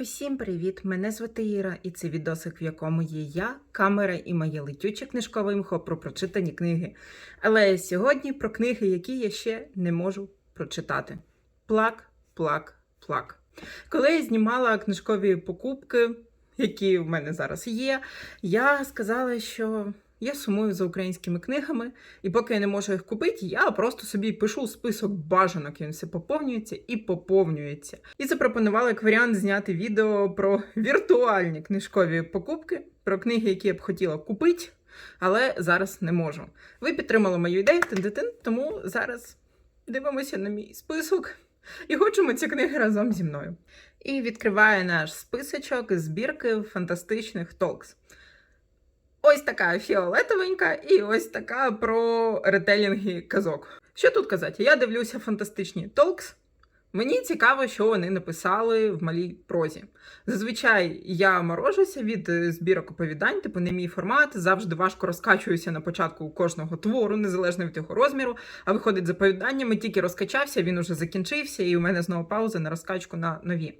Усім привіт! Мене звати Іра, і це відосик, в якому є я, камера і моє летюче книжкове імхо про прочитані книги. Але сьогодні про книги, які я ще не можу прочитати. Плак, плак, плак. Коли я знімала книжкові покупки, які в мене зараз є, я сказала, що я сумую за українськими книгами, і поки я не можу їх купити, я просто собі пишу список бажанок, він все поповнюється і поповнюється. І запропонувала як варіант зняти відео про віртуальні книжкові покупки, про книги, які я б хотіла купити, але зараз не можу. Ви підтримали мою ідею, тому зараз дивимося на мій список і хочемо ці книги разом зі мною. І відкриває наш списочок збірки фантастичних толкс. Ось така фіолетовенька, і ось така про ретелінги казок. Що тут казати? Я дивлюся фантастичні толкс. Мені цікаво, що вони написали в малій прозі. Зазвичай я морожуся від е, збірок оповідань, типу не мій формат, завжди важко розкачуюся на початку кожного твору, незалежно від його розміру. А виходить з оповіданнями, тільки розкачався, він уже закінчився, і у мене знову пауза на розкачку на нові.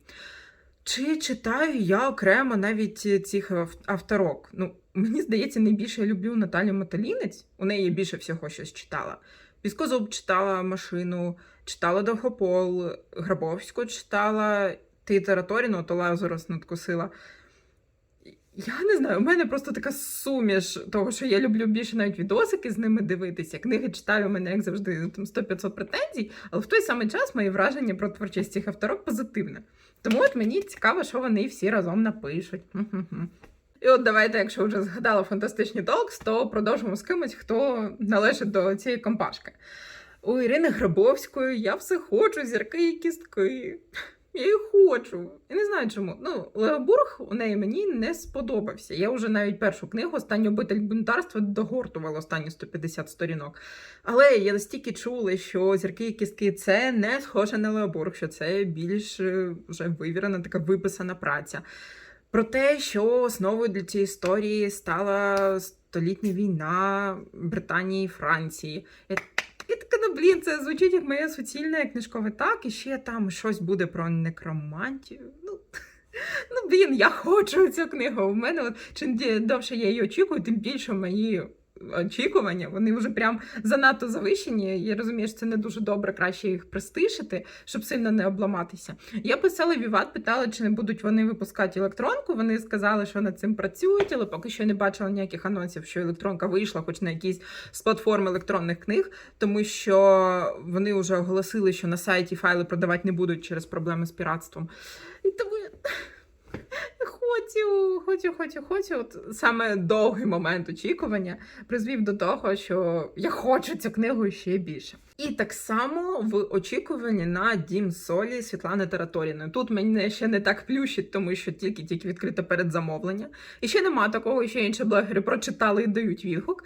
Чи читаю я окремо навіть цих авторок? Ну, мені здається, найбільше я люблю Наталю Маталінець. У неї більше всього щось читала. Піскозуб читала машину, читала Довгопол, Грабовську читала, Тита Раторіну, то Лазарус надкусила. Я не знаю, у мене просто така суміш того, що я люблю більше навіть відосики з ними дивитися. Книги читаю, у мене, як завжди, там 100-500 претензій, але в той самий час мої враження про творчість цих авторок позитивне. Тому от мені цікаво, що вони всі разом напишуть. І от давайте, якщо вже згадала фантастичні толкс, то продовжимо з кимось, хто належить до цієї компашки. У Ірини Грабовської я все хочу, зірки і кістки. Я її хочу. Я не знаю чому. Ну, Леобург у неї мені не сподобався. Я вже навіть першу книгу останню обитель бунтарства догортувала останні 150 сторінок. Але я настільки чула, що зірки і кістки це не схоже на Леобург, що це більш е, вже вивірена, така виписана праця. Про те, що основою для цієї історії стала столітня війна Британії і Франції. І така, ну блін, це звучить як моє суцільне книжкове так, і ще там щось буде про некромантію. Ну, ну блін, я хочу цю книгу. У мене от чим довше я її очікую, тим більше мої очікування. Вони вже прям занадто завищені. Я розумію, що це не дуже добре, краще їх пристишити, щоб сильно не обламатися. Я писала Віват, питала, чи не будуть вони випускати електронку. Вони сказали, що над цим працюють, але поки що не бачила ніяких анонсів, що електронка вийшла, хоч на якійсь з платформ електронних книг, тому що вони вже оголосили, що на сайті файли продавати не будуть через проблеми з піратством. І хочу, хочу, хочу, хочу. От саме довгий момент очікування призвів до того, що я хочу цю книгу ще більше. І так само в очікуванні на дім солі Світлани Тараторіної. Тут мене ще не так плющить, тому що тільки-тільки відкрите передзамовлення. І ще нема такого, що інші блогери прочитали і дають відгук.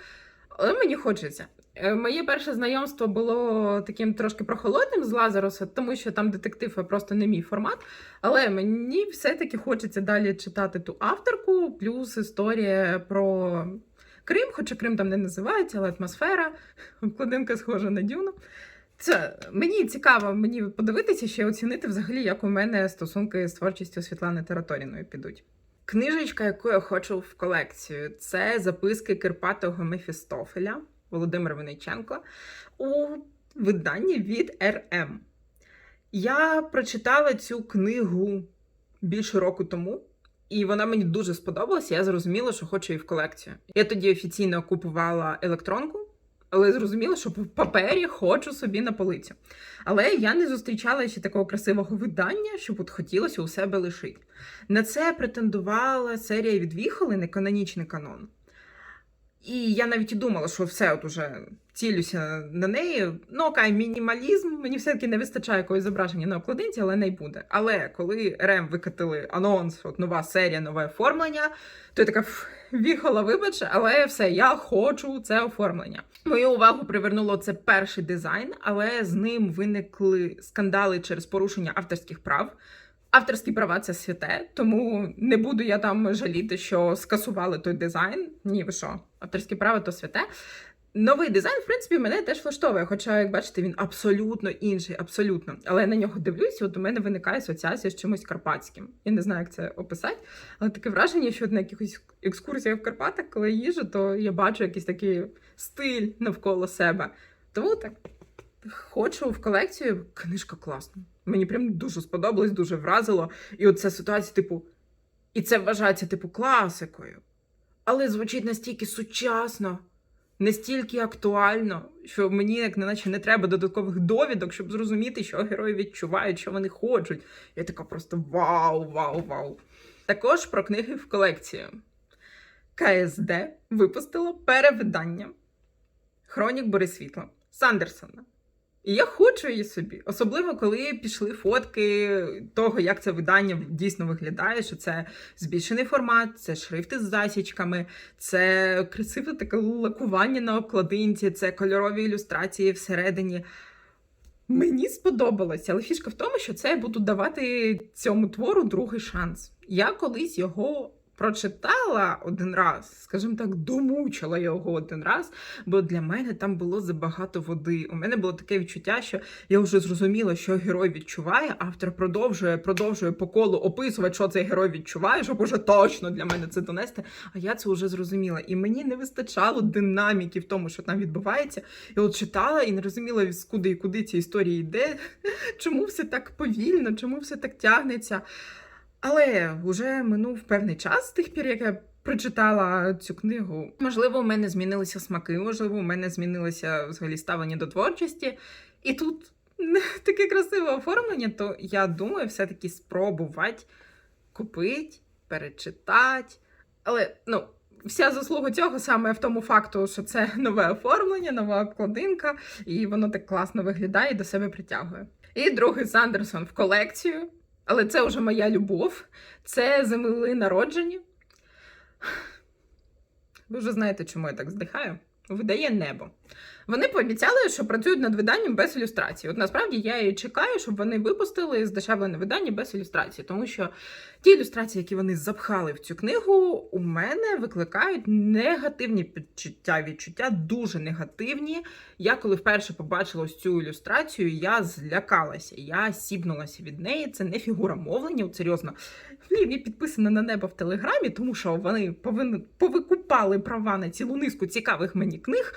Але мені хочеться. Е, Моє перше знайомство було таким трошки прохолодним з Лазаруса, тому що там детектив просто не мій формат. Але мені все-таки хочеться далі читати ту авторку, плюс історія про Крим, хоча Крим там не називається, але атмосфера, обкладинка схожа на дюну. Це мені цікаво мені подивитися ще оцінити взагалі, як у мене стосунки з творчістю Світлани Тараторіної підуть. Книжечка, яку я хочу в колекцію, це записки Кирпатого Мефістофеля Володимира Винниченко у виданні від РМ. Я прочитала цю книгу більше року тому, і вона мені дуже сподобалася. Я зрозуміла, що хочу її в колекцію. Я тоді офіційно купувала електронку, але зрозуміла, що в папері хочу собі на полицю. Але я не зустрічала ще такого красивого видання, щоб от хотілося у себе лишити. На це претендувала серія від Віхоли, канонічний канон. І я навіть і думала, що все от уже цілюся на неї. Ну, окей, мінімалізм. Мені все-таки не вистачає якогось зображення на обкладинці, але не буде. Але коли РМ викатили анонс, от нова серія, нове оформлення, то я така «Ф, віхола, вибач, але все, я хочу це оформлення. Мою увагу привернуло це перший дизайн, але з ним виникли скандали через порушення авторських прав. Авторські права це святе, тому не буду я там жаліти, що скасували той дизайн. Ні, ви що, авторські права то святе. Новий дизайн, в принципі, мене теж влаштовує. Хоча, як бачите, він абсолютно інший, абсолютно. Але я на нього дивлюся, от у мене виникає асоціація з чимось карпатським. Я не знаю, як це описати, але таке враження, що на якихось екскурсіях в Карпатах, коли їжу, то я бачу якийсь такий стиль навколо себе. Тому так хочу в колекцію. Книжка класна. Мені прям дуже сподобалось, дуже вразило. І от ця ситуація, типу, і це вважається, типу, класикою. Але звучить настільки сучасно, настільки актуально, що мені, як неначе, не треба додаткових довідок, щоб зрозуміти, що герої відчувають, що вони хочуть. Я така просто вау, вау, вау. Також про книги в колекцію. КСД випустило перевидання Хронік Борисвітла Сандерсона. І я хочу її собі, особливо коли пішли фотки того, як це видання дійсно виглядає, що це збільшений формат, це шрифти з засічками, це красиве таке лакування на обкладинці, це кольорові ілюстрації всередині. Мені сподобалося, але фішка в тому, що це я буду давати цьому твору другий шанс. Я колись його прочитала один раз, скажімо так, домучила його один раз, бо для мене там було забагато води. У мене було таке відчуття, що я вже зрозуміла, що герой відчуває. Автор продовжує, продовжує по колу описувати, що цей герой відчуває, щоб уже точно для мене це донести. А я це вже зрозуміла. І мені не вистачало динаміки в тому, що там відбувається. Я от читала і не розуміла, скуди і куди ця історія йде, чому все так повільно, чому все так тягнеться. Але вже минув певний час з тих пір, як я прочитала цю книгу. Можливо, у мене змінилися смаки, можливо, у мене змінилося взагалі ставлення до творчості. І тут таке красиве оформлення, то я думаю, все-таки спробувати купити, перечитати. Але ну, вся заслуга цього саме в тому факту, що це нове оформлення, нова обкладинка, і воно так класно виглядає і до себе притягує. І другий Сандерсон в колекцію. Але це вже моя любов. Це земли народжені. Ви вже знаєте, чому я так здихаю. Видає небо. Вони пообіцяли, що працюють над виданням без ілюстрації. От насправді я і чекаю, щоб вони випустили здешевлене видання без ілюстрації, тому що ті ілюстрації, які вони запхали в цю книгу, у мене викликають негативні підчуття, відчуття дуже негативні. Я коли вперше побачила ось цю ілюстрацію, я злякалася, я сібнулася від неї. Це не фігура мовлення, серйозно. Блін, я підписана на небо в телеграмі, тому що вони повинні повикупали права на цілу низку цікавих мені книг.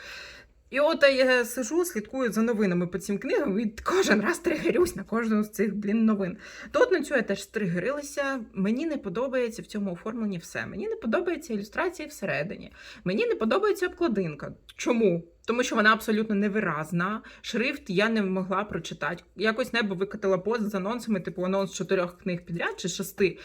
І от я сижу, слідкую за новинами по цим книгам і кожен раз тригерюсь на кожну з цих блін новин. То от на цю я теж стригерилася. Мені не подобається в цьому оформленні все. Мені не подобається ілюстрація всередині. Мені не подобається обкладинка. Чому? Тому що вона абсолютно невиразна. Шрифт я не могла прочитати. Якось небо викатила пост з анонсами, типу анонс чотирьох книг підряд чи шести.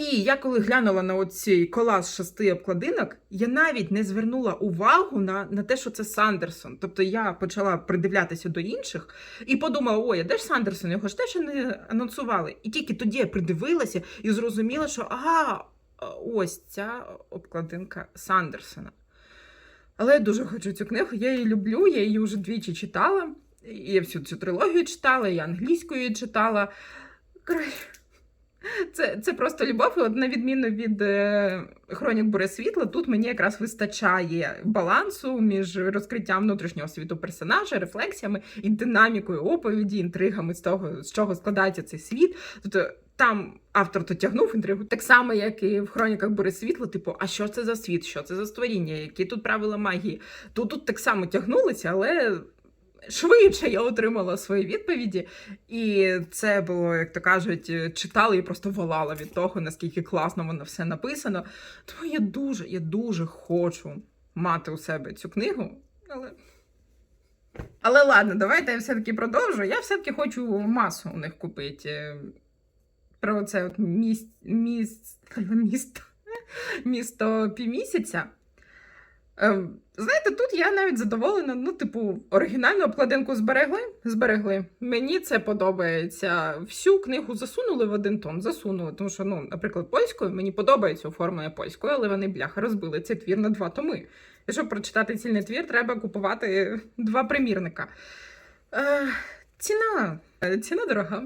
І я коли глянула на оцей колаж шести обкладинок, я навіть не звернула увагу на, на те, що це Сандерсон. Тобто я почала придивлятися до інших і подумала: ой, а де ж Сандерсон? Його ж теж не анонсували. І тільки тоді я придивилася і зрозуміла, що ага, ось ця обкладинка Сандерсона. Але я дуже хочу цю книгу, я її люблю, я її вже двічі читала. І Я всю цю трилогію читала, і англійською читала. Коротше, це це просто любов. І от на відміну від е, Хронік Буре світла, тут мені якраз вистачає балансу між розкриттям внутрішнього світу персонажа, рефлексіями і динамікою оповіді, інтригами з того, з чого складається цей світ. Тобто там автор то тягнув інтригу, так само, як і в хроніках Буре світло, типу, а що це за світ, що це за створіння, які тут правила магії. Тут тут так само тягнулися, але швидше я отримала свої відповіді, і це було, як то кажуть, читала і просто волала від того, наскільки класно воно все написано. Тому я дуже, я дуже хочу мати у себе цю книгу, але. Але ладно, давайте я все-таки продовжу. Я все-таки хочу масу у них купити. Про це от міст, міст, місто, місто півмісяця. Знаєте, тут я навіть задоволена. Ну, типу, оригінальну обкладинку зберегли. Зберегли. Мені це подобається. Всю книгу засунули в один том. Засунули. Тому що, ну, наприклад, польською мені подобається оформлення польською, але вони бляха розбили цей твір на два томи. І щоб прочитати цільний твір, треба купувати два примірника. Е, ціна. Ціна дорога.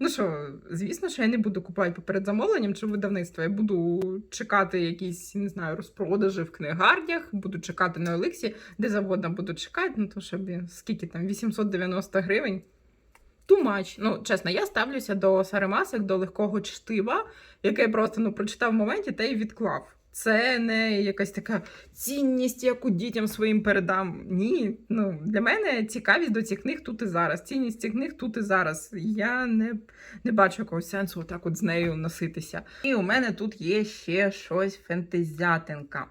Ну що, звісно, що я не буду купувати поперед замовленням чи видавництва. Я буду чекати якісь, не знаю, розпродажі в книгарнях, буду чекати на Олексі, де завгодно буду чекати, ну то щоб скільки там, 890 гривень. Much. Ну, чесно, я ставлюся до Саремасик, до легкого чтива, яке я просто ну, прочитав в моменті та й відклав. Це не якась така цінність, яку дітям своїм передам. Ні, ну для мене цікавість до цих книг тут і зараз. Цінність цих книг тут і зараз. Я не, не бачу якогось сенсу так от з нею носитися. І у мене тут є ще щось фентезятинка.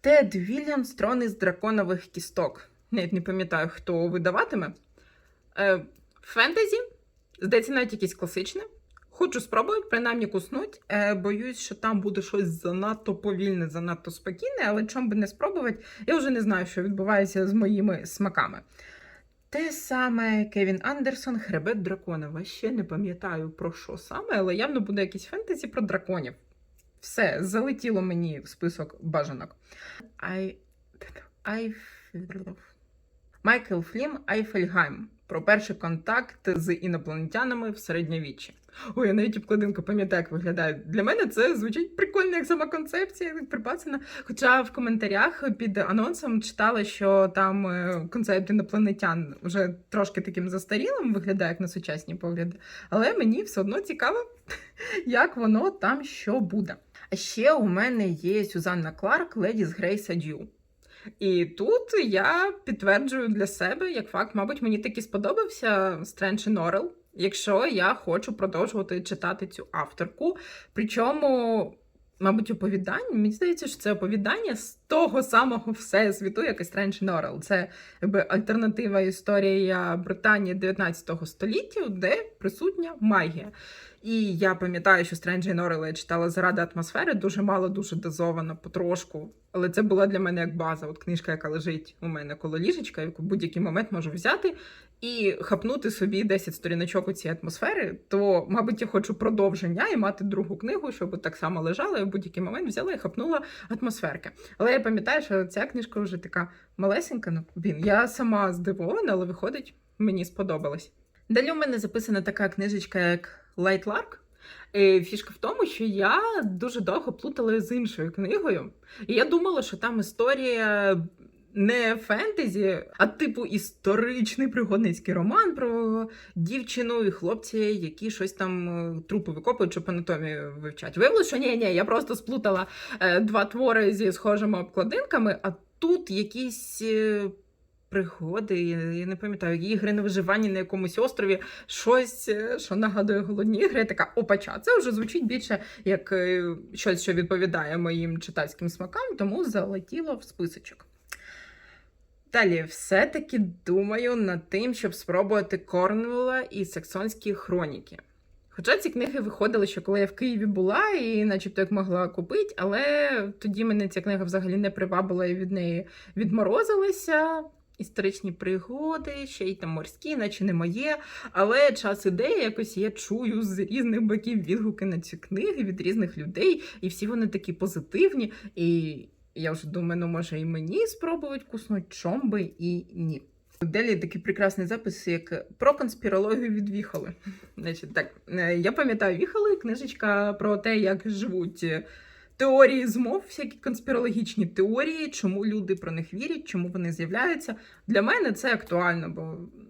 Тед Вільямс Трон із драконових кісток. Навіть не пам'ятаю, хто видаватиме. Е, фентезі, здається, навіть якесь класичне. Хочу спробувати, принаймні куснуть. Е, боюсь, що там буде щось занадто повільне, занадто спокійне, але чому би не спробувати, я вже не знаю, що відбувається з моїми смаками. Те саме Кевін Андерсон, Хребет дракона. Ще не пам'ятаю про що саме, але явно буде якийсь фентезі про драконів. Все, залетіло мені в список бажанок. I... I... Майкл Флім Айфельгайм про перший контакт з інопланетянами в середньовіччі. Ой, я навіть обкладинка пам'ятаю, як виглядає. Для мене це звучить прикольно, як сама концепція, припасена. Хоча в коментарях під анонсом читала, що там е, концепт інопланетян вже трошки таким застарілим виглядає, як на сучасні погляди. Але мені все одно цікаво, як воно там що буде. А ще у мене є Сюзанна Кларк, леді з Грейса Дю. І тут я підтверджую для себе, як факт, мабуть, мені таки сподобався Стрендж Норел, якщо я хочу продовжувати читати цю авторку. Причому, мабуть, оповідання, мені здається, що це оповідання з того самого всесвіту, як і Стрендж Норел. Це якби альтернатива історія Британії 19 століття, де присутня магія. І я пам'ятаю, що Стренджі Норел я читала заради атмосфери, дуже мало, дуже дозовано, потрошку. Але це була для мене як база. От книжка, яка лежить у мене коло ліжечка, яку будь-який момент можу взяти і хапнути собі 10 сторіночок у цій атмосфери. То, мабуть, я хочу продовження і мати другу книгу, щоб так само лежала, і в будь-який момент взяла і хапнула атмосферки. Але я пам'ятаю, що ця книжка вже така малесенька. Ну він я сама здивована, але виходить, мені сподобалось. Далі у мене записана така книжечка, як Lark. Е, Фішка в тому, що я дуже довго плутала з іншою книгою. І я думала, що там історія не фентезі, а типу історичний пригодницький роман про дівчину і хлопці, які щось там е, трупи викопують, щоб анатомію вивчать. Виявилося, що ні, ні, я просто сплутала е, два твори зі схожими обкладинками, а тут якісь. Пригоди, я не пам'ятаю, ігри на виживанні на якомусь острові, щось, е, що нагадує голодні ігри. Така опача. Це вже звучить більше як е, щось, що відповідає моїм читацьким смакам, тому залетіло в списочок. Далі, все-таки думаю над тим, щоб спробувати Корнвелла і Саксонські хроніки. Хоча ці книги виходили, ще коли я в Києві була, і начебто як могла купити, але тоді мене ця книга взагалі не привабила і від неї відморозилася. Історичні пригоди, ще й там морські, наче не моє. Але час іде, якось я чую з різних боків відгуки на ці книги від різних людей, і всі вони такі позитивні. І я вже думаю, ну може і мені спробувати куснуть, чом би і ні. Далі такий прекрасний запис, як про конспірологію від Віхоли. Значить, так, е, я пам'ятаю Віхоли, книжечка про те, як живуть теорії змов, всякі конспірологічні теорії, чому люди про них вірять, чому вони з'являються. Для мене це актуально, бо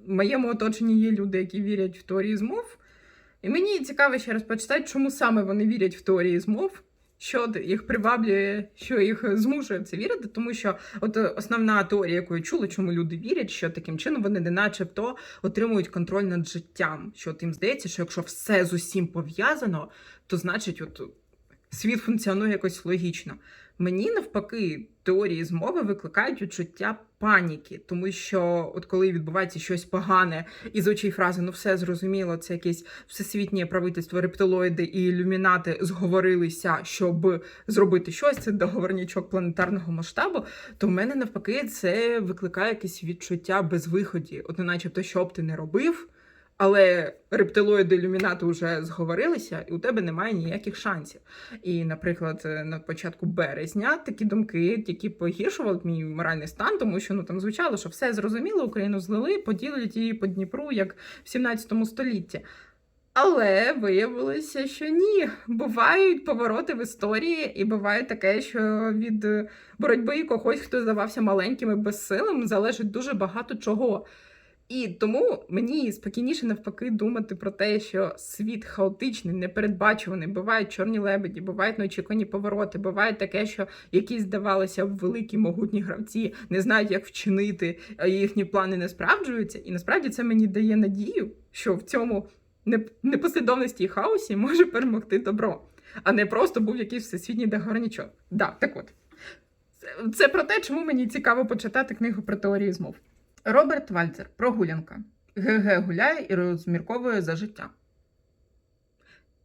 в моєму оточенні є люди, які вірять в теорії змов. І мені цікаво ще раз почитати, чому саме вони вірять в теорії змов. Що їх приваблює, що їх змушує в це вірити, тому що от основна теорія, яку я чула, чому люди вірять, що таким чином вони не начебто отримують контроль над життям. Що от їм здається, що якщо все з усім пов'язано, то значить, от світ функціонує якось логічно. Мені навпаки теорії змови викликають відчуття паніки, тому що от коли відбувається щось погане, і звучить фрази ну все зрозуміло, це якесь всесвітнє правительство, рептилоїди і ілюмінати зговорилися, щоб зробити щось. Це договорнячок планетарного масштабу. То в мене навпаки це викликає якесь відчуття безвиході. От, начебто, що б ти не робив. Але рептилоїди ілюмінати вже зговорилися, і у тебе немає ніяких шансів. І, наприклад, на початку березня такі думки, які погіршували мій моральний стан, тому що ну там звучало, що все зрозуміло, Україну злили, поділять її по Дніпру, як в 17 столітті. Але виявилося, що ні. Бувають повороти в історії, і буває таке, що від е, боротьби когось, хто здавався маленьким і безсилим, залежить дуже багато чого. І тому мені спокійніше навпаки думати про те, що світ хаотичний, непередбачуваний, бувають чорні лебеді, бувають неочікувані повороти, буває таке, що якісь здавалося великі могутні гравці не знають, як вчинити, а їхні плани не справджуються. І насправді це мені дає надію, що в цьому непослідовності і хаосі може перемогти добро, а не просто був якийсь всесвітній догорнічок. Да, так от. Це- про те, чому мені цікаво почитати книгу про теорії змов. Роберт Вальцер Прогулянка. ГГ гуляє і розмірковує за життя.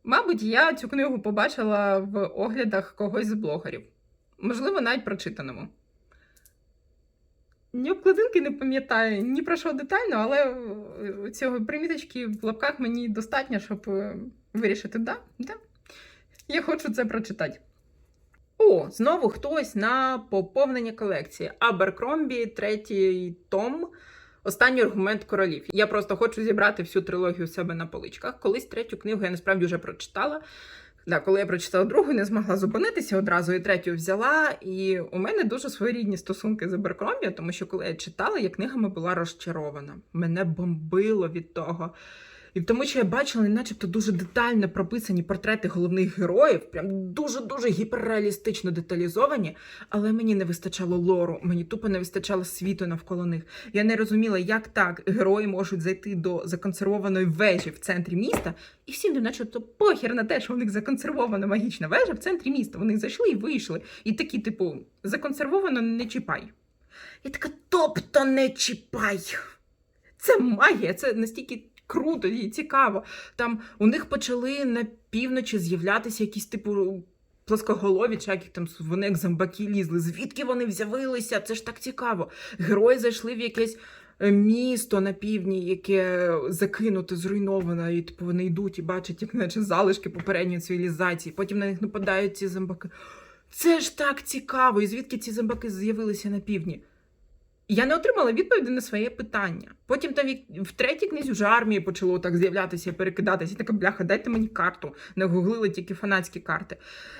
Мабуть, я цю книгу побачила в оглядах когось з блогерів. Можливо, навіть прочитаному. Ні обкладинки не пам'ятаю, ні про що детально, але е, цього приміточки в лапках мені достатньо, щоб е, вирішити, да, да. Я хочу це прочитати. О, знову хтось на поповнення колекції. Аберкромбі, третій том. Останній аргумент королів. Я просто хочу зібрати всю трилогію у себе на поличках. Колись третю книгу я насправді вже прочитала. Да, коли я прочитала другу, не змогла зупинитися одразу і третю взяла. І у мене дуже своєрідні стосунки з Аберкромбі, тому що коли я читала, я книгами була розчарована. Мене бомбило від того. І тому, що я бачила, начебто дуже детально прописані портрети головних героїв, прям дуже-дуже гіперреалістично деталізовані, але мені не вистачало лору, мені тупо не вистачало світу навколо них. Я не розуміла, як так герої можуть зайти до законсервованої вежі в центрі міста, і всім не начебто похер на те, що у них законсервована магічна вежа в центрі міста. Вони зайшли і вийшли. І такі, типу, законсервовано не чіпай. Я така, тобто не чіпай. Це магія, це настільки круто і цікаво. Там у них почали на півночі з'являтися якісь типу. Плоскоголові, чи як їх там вони як зомбаки лізли. Звідки вони з'явилися? Це ж так цікаво. Герої зайшли в якесь е, місто на півдні, яке закинуте, зруйноване, і типу вони йдуть і бачать, як наче залишки попередньої цивілізації. Потім на них нападають ці зомбаки. Це ж так цікаво. І звідки ці зомбаки з'явилися на півдні? Я не отримала відповіді на своє питання. Потім там в третій книзі вже армії почало так з'являтися і перекидатися. І така бляха, дайте мені карту. Не гуглили тільки фанатські карти.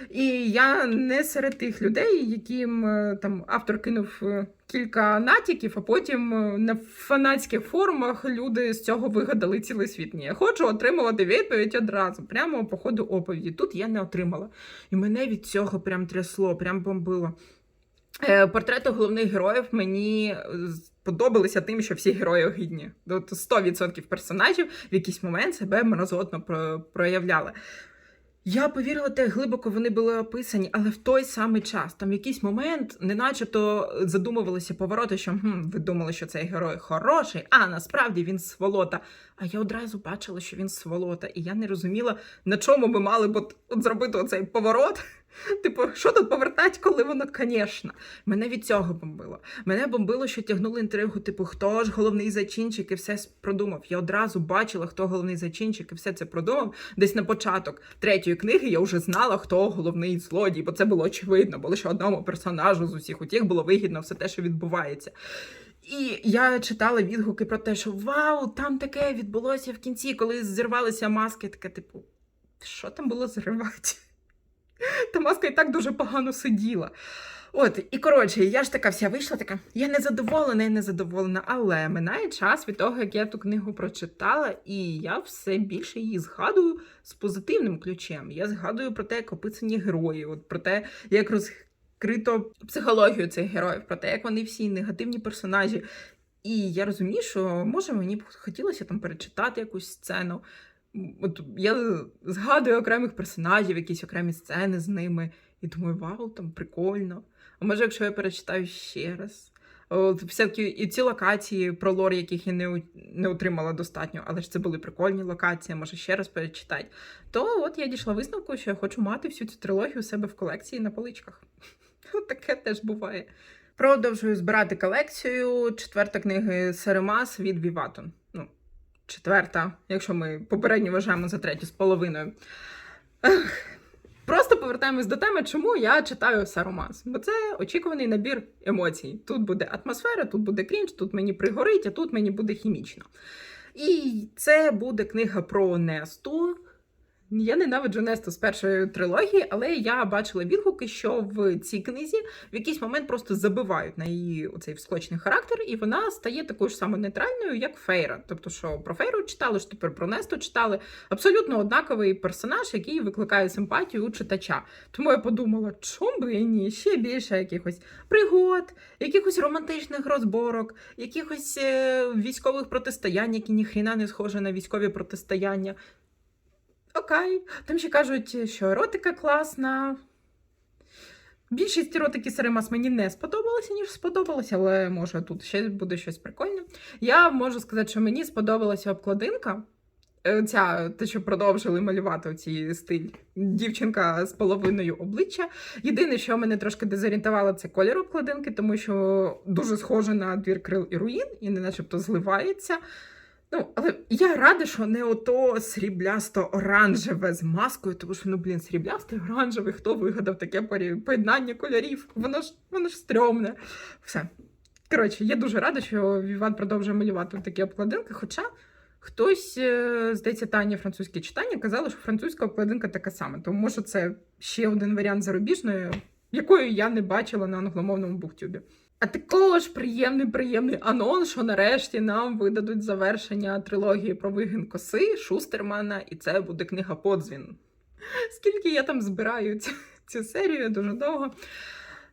І я не серед тих людей, яким е, там автор кинув е, кілька натяків, а потім е, на фанатських форумах люди з цього вигадали цілий світ. Ні, я хочу отримувати відповідь одразу, прямо по ходу оповіді. Тут я не отримала. І мене від цього прям трясло, прям бомбило. Е, Портрети головних героїв мені е, сподобалися тим, що всі герої гідні. От 100% персонажів в якийсь момент себе мразотно проявляли. Я повірила те, глибоко вони були описані, але в той самий час, там в якийсь момент, не начебто задумувалися повороти, що хм, ви думали, що цей герой хороший, а насправді він сволота. А я одразу бачила, що він сволота, і я не розуміла, на чому ми мали б от, от зробити оцей поворот. Типу, що тут повертати, коли воно, звісно. Мене від цього бомбило. Мене бомбило, що тягнули інтригу, типу, хто ж головний зачинчик і все продумав. Я одразу бачила, хто головний зачинчик і все це продумав. Десь на початок третьої книги я вже знала, хто головний злодій, бо це було очевидно, бо лише одному персонажу з усіх утіх було вигідно все те, що відбувається. І я читала відгуки про те, що вау, там таке відбулося в кінці, коли зірвалися маски, таке, типу, що там було зривати? Та маска і так дуже погано сиділа. От, і коротше, я ж така вся вийшла, така, я не задоволена і не задоволена, але минає час від того, як я ту книгу прочитала, і я все більше її згадую з позитивним ключем. Я згадую про те, як описані герої, от про те, як розкрито психологію цих героїв, про те, як вони всі негативні персонажі. І я розумію, що може мені б хотілося там перечитати якусь сцену. От я згадую окремих персонажів, якісь окремі сцени з ними, і думаю, вау, там прикольно. А може, якщо я перечитаю ще раз. От, всякі і ці локації про лор, яких я не, не отримала достатньо, але ж це були прикольні локації, може ще раз перечитати. То от я дійшла висновку, що я хочу мати всю цю трилогію у себе в колекції на поличках. Таке теж буває. Продовжую збирати колекцію. Четверта книги Серемас від Віватон. Четверта, якщо ми попередньо вважаємо за третю з половиною. Просто повертаємось до теми, чому я читаю все романс. Бо це очікуваний набір емоцій. Тут буде атмосфера, тут буде крінж, тут мені пригорить, а тут мені буде хімічно. І це буде книга про Несту. Я ненавиджу Несту з першої трилогії, але я бачила відгуки, що в цій книзі в якийсь момент просто забивають на її оцей вскочний характер, і вона стає такою ж самою нейтральною, як Фейра. Тобто, що про Фейру читали, що тепер про Несту читали. Абсолютно однаковий персонаж, який викликає симпатію у читача. Тому я подумала, чому би і ні, ще більше якихось пригод, якихось романтичних розборок, якихось е, військових протистоянь, які ніхріна не схожі на військові протистояння. Окей. Там ще кажуть, що еротика класна. Більшість еротики Серемас мені не сподобалося, ніж сподобалося, але може тут ще буде щось прикольне. Я можу сказати, що мені сподобалася обкладинка. Е, Ця, те, що продовжили малювати цей стиль дівчинка з половиною обличчя. Єдине, що мене трошки дезорієнтувало, це колір обкладинки, тому що дуже схоже на двір крил і руїн, і не начебто зливається. Ну, але я рада, що не ото сріблясто-оранжеве з маскою, тому що, ну, блін, сріблясте оранжеве, хто вигадав таке поєднання кольорів? Воно ж воно ж стрьомне. Все. Коротше, я дуже рада, що Віван продовжує малювати такі обкладинки. Хоча хтось, е, здається, Таня французьке читання казала, що французька обкладинка така сама. Тому може це ще один варіант зарубіжної, якої я не бачила на англомовному буктюбі. А також приємний приємний анонс, що нарешті нам видадуть завершення трилогії про вигін коси Шустермана, і це буде книга Подзвін. Скільки я там збираю цю, цю серію дуже довго.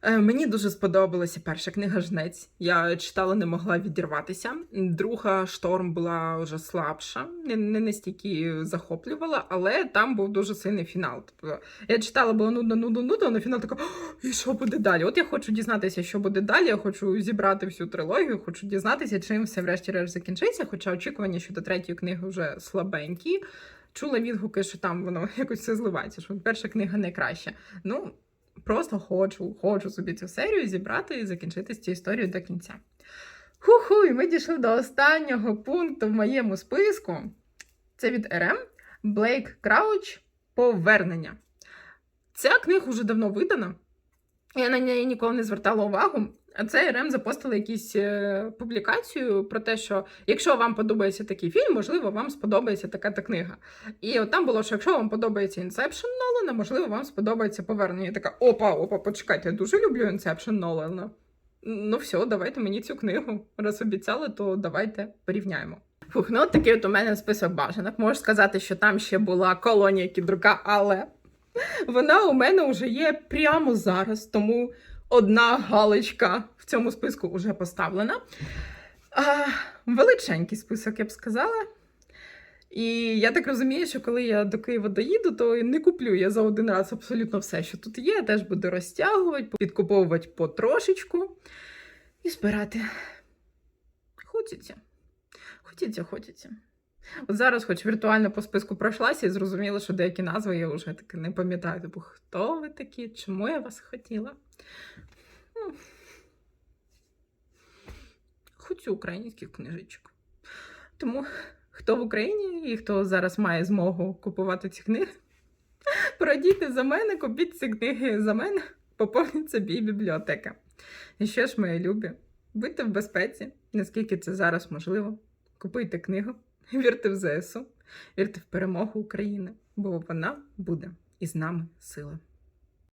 Е, Мені дуже сподобалася перша книга Жнець. Я читала, не могла відірватися. Друга шторм була вже слабша, не, настільки захоплювала, але там був дуже сильний фінал. Тобто я читала, було нудно, нудно, нудно, а на фінал така, і що буде далі? От я хочу дізнатися, що буде далі. Я хочу зібрати всю трилогію, хочу дізнатися, чим все врешті-решт закінчиться. Хоча очікування щодо третьої книги вже слабенькі. Чула відгуки, що там воно якось все зливається, що перша книга найкраща. Ну, просто хочу, хочу собі цю серію зібрати і закінчити цю історію до кінця. Ху-ху, і ми дійшли до останнього пункту в моєму списку. Це від РМ Блейк Крауч Повернення. Ця книга вже давно видана. Я на неї ніколи не звертала увагу. А це РМ запостили якусь е, публікацію про те, що якщо вам подобається такий фільм, можливо, вам сподобається така та книга. І от там було, що якщо вам подобається Інсепшн Нолана, можливо, вам сподобається повернення. Я така, опа, опа, почекайте, я дуже люблю Інсепшн Нолана. Ну, все, давайте мені цю книгу. Раз обіцяли, то давайте порівняємо. Фух, ну от такий от у мене список бажаних. Можу сказати, що там ще була колонія кідрука, але вона у мене вже є прямо зараз, тому одна галочка в цьому списку вже поставлена. А, величенький список, я б сказала. І я так розумію, що коли я до Києва доїду, то не куплю я за один раз абсолютно все, що тут є. Теж буду розтягувати, підкуповувати потрошечку і збирати. Хочеться. Хочеться, хочеться. От зараз, хоч віртуально по списку пройшлася, і зрозуміла, що деякі назви я вже таки не пам'ятаю. Типу, хто ви такі? Чому я вас хотіла? Ну, Хочу українських книжечок. Тому хто в Україні і хто зараз має змогу купувати ці книги, порадійте за мене, купіть ці книги за мене, поповніть собі бібліотека. І що ж, мої любі, будьте в безпеці, наскільки це зараз можливо. Купуйте книгу, вірте в ЗСУ, вірте в перемогу України, бо вона буде із нами сила.